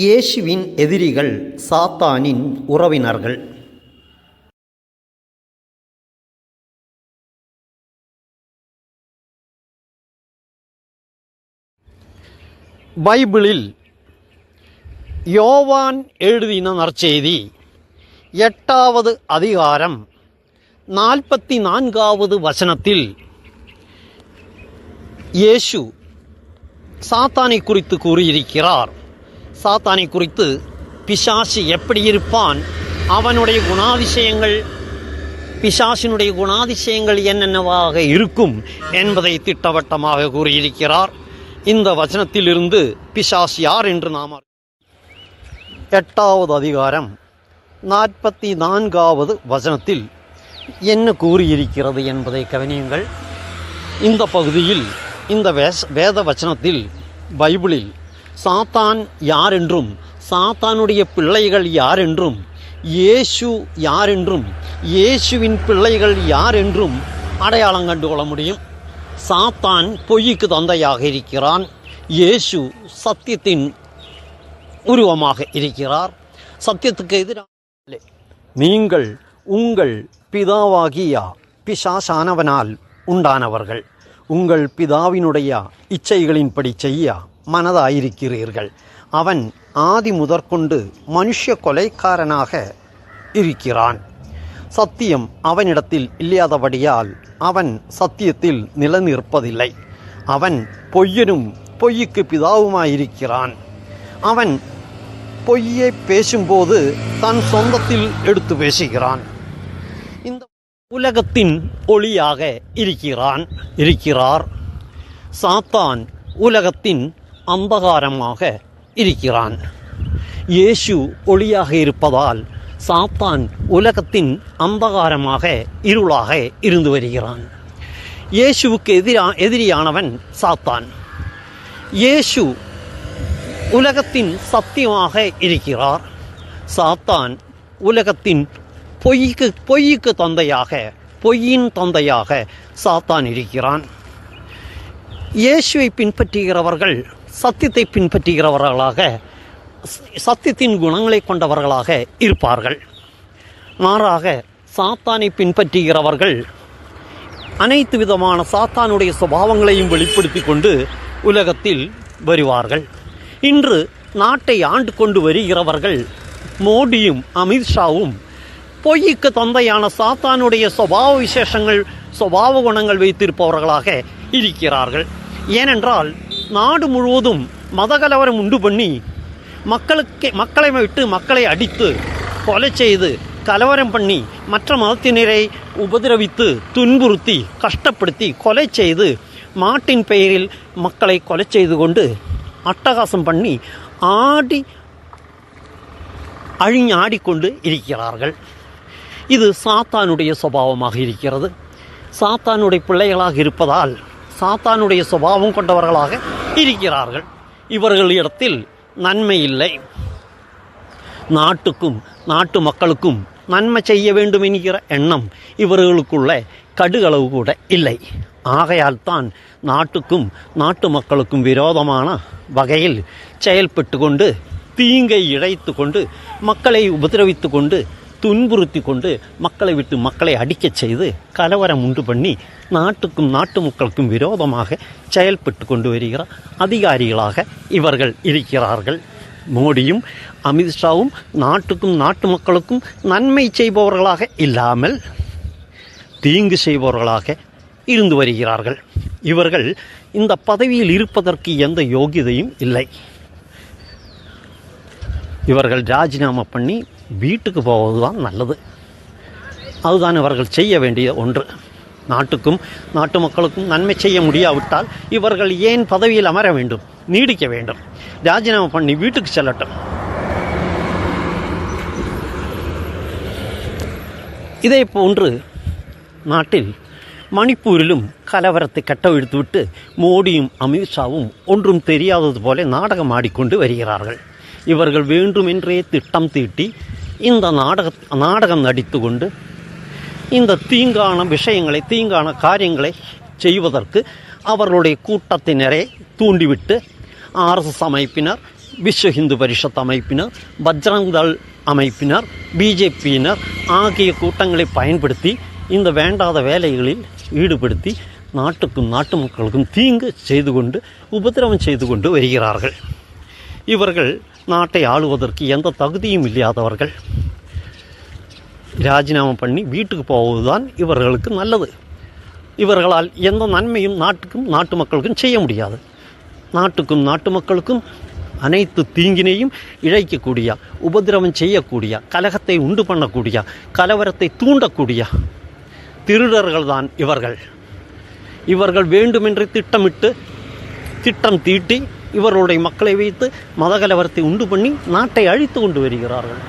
இயேசுவின் எதிரிகள் சாத்தானின் உறவினர்கள். பைபிளில் யோவான் எழுதின நற்செய்தி எட்டாவது அதிகாரம் நாற்பத்தி நான்காவது வசனத்தில் இயேசு சாத்தானை குறித்து கூறியிருக்கிறார். சாத்தானை குறித்து பிசாசு எப்படி இருப்பான்? அவனுடைய குணாதிசயங்கள் பிசாசினுடைய குணாதிசயங்கள் என்னென்னவாக இருக்கும் என்பதை திட்டவட்டமாக கூறியிருக்கிறார். இந்த வசனத்திலிருந்து பிசாஸ் யார் என்று நாம் எட்டாவது அதிகாரம் நாற்பத்தி நான்காவது வசனத்தில் என்ன கூறியிருக்கிறது என்பதை கவனியுங்கள். இந்த பகுதியில் இந்த வேஸ் வேத வச்சனத்தில் பைபிளில் சாத்தான் யார் என்றும் சாத்தானுடைய பிள்ளைகள் யார் என்றும் இயேசு யார் என்றும் இயேசுவின் பிள்ளைகள் யார் என்றும் அடையாளம் கண்டுகொள்ள முடியும். சாத்தான் பொய்க்கு தந்தையாக இருக்கிறான். இயேசு சத்தியத்தின் உருவமாக இருக்கிறார். சத்தியத்துக்கு எதிராக நீங்கள் உங்கள் பிதாவாகிய பிசாசானவனால் உண்டானவர்கள். உங்கள் பிதாவினுடைய இச்சைகளின்படி செய்ய. மனதாயிருக்கிறீர்கள். அவன் ஆதி முதற்கொண்டு மனுஷ கொலைக்காரனாக இருக்கிறான். சத்தியம் அவனிடத்தில் இல்லாதபடியால் அவன் சத்தியத்தில் நிலநிற்பதில்லை. அவன் பொய்யனும் பொய்யுக்கு பிதாவுமாயிருக்கிறான். அவன் பொய்யை பேசும்போது தன் சொந்தத்தில் எடுத்து பேசுகிறான். இந்த உலகத்தின் ஒளியாக இருக்கிறான். இருக்கிறார். சாத்தான் உலகத்தின் அந்தகாரமாக இருக்கிறான். இயேசு ஒளியாக இருப்பதால் சாத்தான் உலகத்தின் அந்தகாரமாக இருளாக இருந்து வருகிறான். இயேசுவுக்கு எதிரா எதிரியானவன் சாத்தான். இயேசு உலகத்தின் சத்தியமாக இருக்கிறார். சாத்தான் உலகத்தின் பொய்க்கு பொய்க்கு தந்தையாக பொய்யின் தந்தையாக சாத்தான் இருக்கிறான். இயேசுவை பின்பற்றுகிறவர்கள் சத்தியத்தை பின்பற்றுகிறவர்களாக சத்தியத்தின் குணங்களை கொண்டவர்களாக இருப்பார்கள். மாறாக சாத்தானை பின்பற்றுகிறவர்கள் அனைத்து விதமான சாத்தானுடைய சுபாவங்களையும் வெளிப்படுத்தி கொண்டு உலகத்தில் வருவார்கள். இன்று நாட்டை ஆண்டு கொண்டு வருகிறவர்கள் மோடியும் அமித்ஷாவும் பொய்க்கு தந்தையான சாத்தானுடைய சுபாவ விசேஷங்கள் சுபாவ குணங்கள் வைத்திருப்பவர்களாக இருக்கிறார்கள். ஏனென்றால் நாடு முழுவதும் மதகலவரம் உண்டு பண்ணி மக்களுக்கு மக்களை விட்டு மக்களை அடித்து கொலை செய்து கலவரம் பண்ணி மற்ற மதத்தினரை உபதிரவித்து துன்புறுத்தி கஷ்டப்படுத்தி கொலை செய்து மாட்டின் பெயரில் மக்களை கொலை செய்து கொண்டு அட்டகாசம் பண்ணி ஆடி அழிஞ் ஆடிக்கொண்டு இருக்கிறார்கள். இது சாத்தானுடைய சுபாவமாக இருக்கிறது. சாத்தானுடைய பிள்ளைகளாக இருப்பதால் சாத்தானுடைய சுபாவம் கொண்டவர்களாக இருக்கிறார்கள். இவர்களிடத்தில் நன்மை இல்லை. நாட்டுக்கும் நாட்டு மக்களுக்கும் நன்மை செய்ய வேண்டும் என்கிற எண்ணம் இவர்களுக்குள்ள கடுகளவு கூட இல்லை. ஆகையால் தான் நாட்டுக்கும் நாட்டு மக்களுக்கும் விரோதமான வகையில் செயல்பட்டு கொண்டு தீங்கை இழைத்து கொண்டு மக்களை உபதிரவித்து கொண்டு துன்புறுத்தி கொண்டு மக்களை விட்டு மக்களை அடிக்கச் செய்து கலவரம் உண்டு பண்ணி நாட்டுக்கும் நாட்டு மக்களுக்கும் விரோதமாக செயல்பட்டு கொண்டு வருகிற அதிகாரிகளாக இவர்கள் இருக்கிறார்கள். மோடியும் அமித்ஷாவும் நாட்டுக்கும் நாட்டு மக்களுக்கும் நன்மை செய்பவர்களாக இல்லாமல் தீங்கு செய்பவர்களாக இருந்து வருகிறார்கள். இவர்கள் இந்த பதவியில் இருப்பதற்கு எந்த யோகியதையும் இல்லை. இவர்கள் ராஜினாமா பண்ணி வீட்டுக்கு போவதுதான் நல்லது. அதுதான் இவர்கள் செய்ய வேண்டிய ஒன்று. நாட்டுக்கும் நாட்டு மக்களுக்கும் நன்மை செய்ய முடியாவிட்டால் இவர்கள் ஏன் பதவியில் அமர வேண்டும் நீடிக்க வேண்டும்? ராஜினாமா பண்ணி வீட்டுக்கு செல்லட்டும். இதே போன்று நாட்டில் மணிப்பூரிலும் கலவரத்தை கட்டவிழ்த்துவிட்டு மோடியும் அமித்ஷாவும் ஒன்றும் தெரியாதது போல நாடகம் ஆடிக்கொண்டு வருகிறார்கள். இவர்கள் வேண்டுமென்றே திட்டம் தீட்டி இந்த நாடக நாடகம் நடித்து கொண்டு இந்த தீங்கான விஷயங்களை தீங்கான காரியங்களை செய்வதற்கு அவர்களுடைய கூட்டத்தினரை தூண்டிவிட்டு ஆர்எஸ்எஸ் அமைப்பினர் விஸ்வ இந்து பரிஷத் அமைப்பினர் பஜ்ரங்தள் அமைப்பினர் பிஜேபியினர் ஆகிய கூட்டங்களை பயன்படுத்தி இந்த வேண்டாத வேலைகளில் ஈடுபடுத்தி நாட்டுக்கும் நாட்டு மக்களுக்கும் தீங்கு செய்து கொண்டு உபதிரவம் செய்து கொண்டு வருகிறார்கள். இவர்கள் நாட்டை ஆளுவதற்கு எந்த தகுதியும் இல்லாதவர்கள். ராஜினாமா பண்ணி வீட்டுக்கு போவதுதான் இவர்களுக்கு நல்லது. இவர்களால் எந்த நன்மையும் நாட்டுக்கும் நாட்டு மக்களுக்கும் செய்ய முடியாது. நாட்டுக்கும் நாட்டு மக்களுக்கும் அனைத்து தீங்கினையும் இழைக்கக்கூடிய உபதிரவம் செய்யக்கூடிய கலகத்தை உண்டு பண்ணக்கூடிய கலவரத்தை தூண்டக்கூடிய திருடர்கள் தான் இவர்கள். இவர்கள் வேண்டுமென்று திட்டமிட்டு திட்டம் தீட்டி இவர்களுடைய மக்களை வைத்து மத கலவரத்தை உண்டு பண்ணி நாட்டை அழித்து கொண்டு வருகிறார்கள்.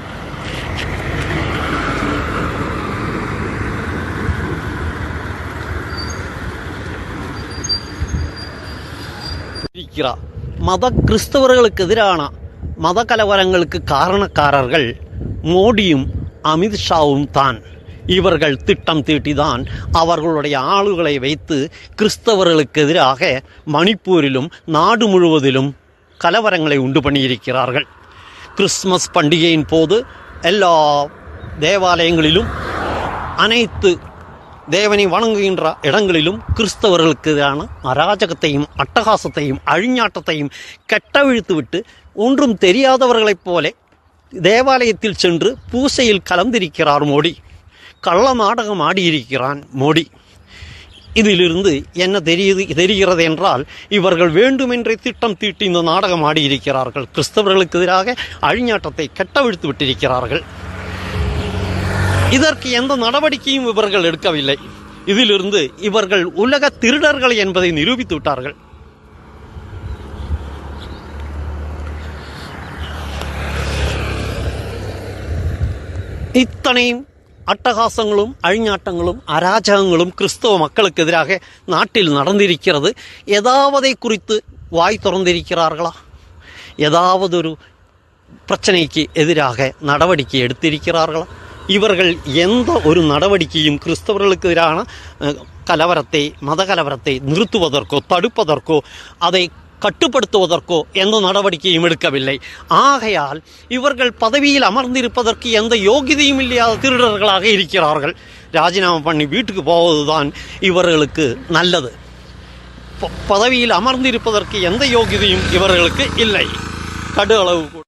இருக்கிறார். மத கிறிஸ்தவர்களுக்கு எதிரான மத கலவரங்களுக்கு காரணக்காரர்கள் மோடியும் அமித்ஷாவும் தான். இவர்கள் திட்டம் தீட்டிதான் அவர்களுடைய ஆளுகளை வைத்து கிறிஸ்தவர்களுக்கு எதிராக மணிப்பூரிலும் நாடு முழுவதிலும் கலவரங்களை உண்டு பண்ணியிருக்கிறார்கள். கிறிஸ்மஸ் பண்டிகையின் போது எல்லா தேவாலயங்களிலும் அனைத்து தேவனை வணங்குகின்ற இடங்களிலும் கிறிஸ்தவர்களுக்கு எதிரான அராஜகத்தையும் அட்டகாசத்தையும் அழிஞாட்டத்தையும் கெட்டவிழ்த்துவிட்டு ஒன்றும் தெரியாதவர்களைப் போல தேவாலயத்தில் சென்று பூசையில் கலந்திருக்கிறார் மோடி. கள்ள நாடகம் ஆடியிருக்கிறான் மோடி. இதிலிருந்து என்ன தெரியுது தெரிகிறது என்றால் இவர்கள் வேண்டுமென்றே திட்டம் தீட்டி இந்த நாடகம் ஆடியிருக்கிறார்கள். கிறிஸ்தவர்களுக்கு எதிராக அழிஞாட்டத்தை கட்டவிழ்த்து விட்டிருக்கிறார்கள். இதற்கு எந்த நடவடிக்கையும் இவர்கள் எடுக்கவில்லை. இதிலிருந்து இவர்கள் உலக திருடர்கள் என்பதை நிரூபித்து விட்டார்கள். இத்தனையும் அட்டகாசங்களும் அழிஞாட்டங்களும் அராஜகங்களும் கிறிஸ்தவ மக்களுக்கு எதிராக நாட்டில் நடந்திருக்கிறது. ஏதாவதை குறித்து வாய் திறந்திருக்கிறார்களா? ஏதாவது ஒரு பிரச்சனைக்கு எதிராக நடவடிக்கை எடுத்திருக்கிறார்களா? இவர்கள் எந்த ஒரு நடவடிக்கையும் கிறிஸ்தவர்களுக்கு எதிரான கலவரத்தை மத கலவரத்தை நிறுத்துவதற்கோ தடுப்பதற்கோ அதை கட்டுப்படுத்துவதற்கோ எந்த நடவடிக்கையும் எடுக்கவில்லை. ஆகையால் இவர்கள் பதவியில் அமர்ந்திருப்பதற்கு எந்த யோகிதையும் இல்லாத திருடர்களாக இருக்கிறார்கள். ராஜினாமா பண்ணி வீட்டுக்கு போவதுதான் இவர்களுக்கு நல்லது. பதவியில் அமர்ந்திருப்பதற்கு எந்த யோகிதையும் இவர்களுக்கு இல்லை. கடு அளவு கூட